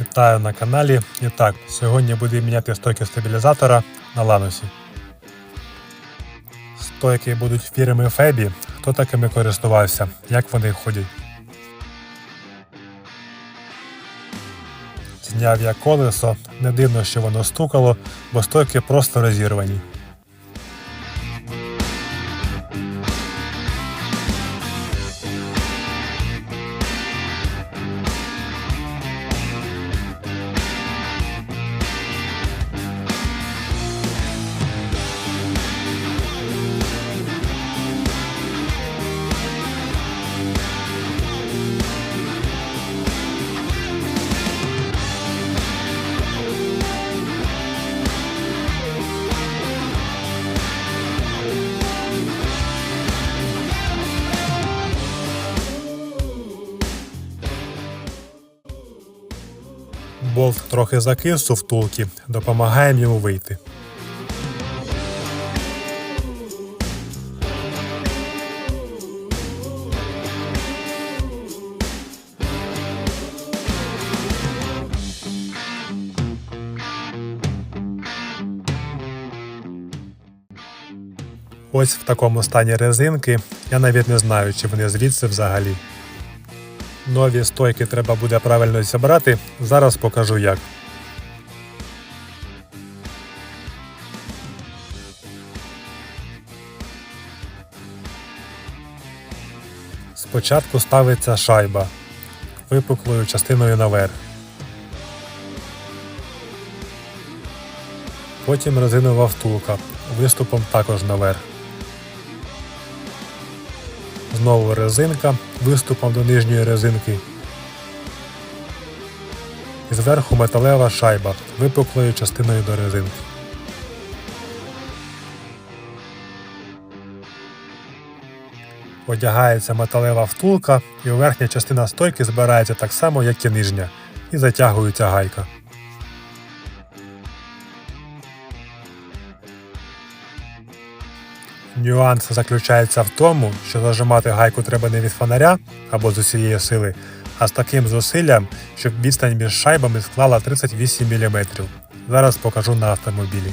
Вітаю на каналі. І так, сьогодні буду міняти стойки стабілізатора на ланусі. Стойки будуть фірми Фебі. Хто такими користувався? Як вони ходять? Зняв я колесо, не дивно, що воно стукало, бо стойки просто розірвані. Болт трохи закис у втулки, допомагаємо йому вийти. Ось в такому стані резинки. Я навіть не знаю, чи вони звідси взагалі. Нові стойки треба буде правильно зібрати. Зараз покажу як. Спочатку ставиться шайба випуклою частиною наверх. Потім резинова втулка виступом також наверх. Знову резинка виступом до нижньої резинки. І зверху металева шайба випуклою частиною до резинки. Одягається металева втулка і верхня частина стойки збирається так само, як і нижня, і затягується гайка. Нюанс заключається в тому, що зажимати гайку треба не від фонаря або з усієї сили, а з таким зусиллям, щоб відстань між шайбами склала 38 мм. Зараз покажу на автомобілі.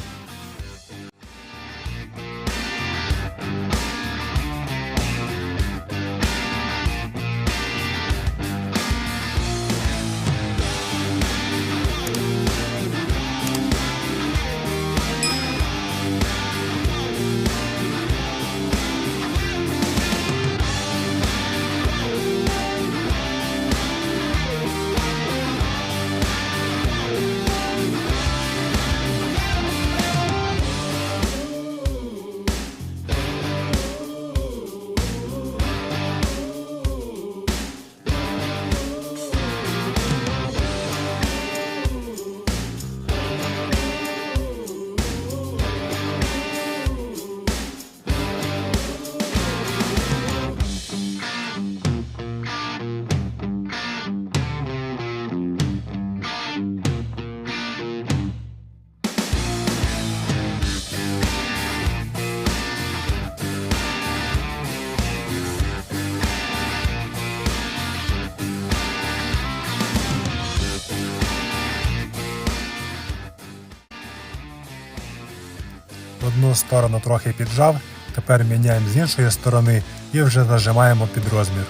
Одну сторону трохи піджав, тепер міняємо з іншої сторони і вже зажимаємо під розмір.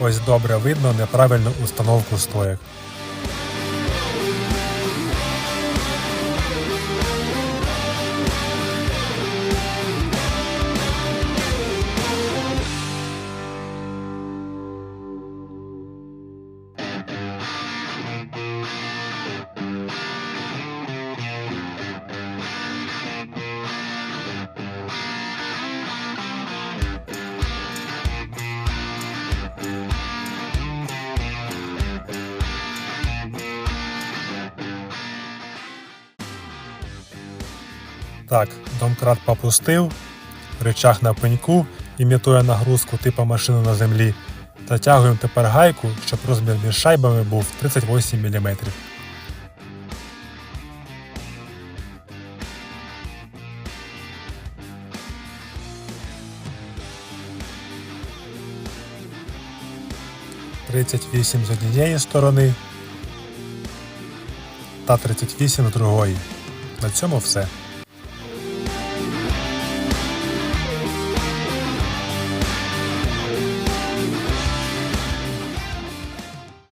Ось добре видно неправильну установку стоек. Так, домкрат попустив, речах на пеньку, імітує нагрузку типу машини на землі. Затягуємо тепер гайку, щоб розмір між шайбами був 38 мм. 38 з однієї сторони та 38 з другої. На цьому все.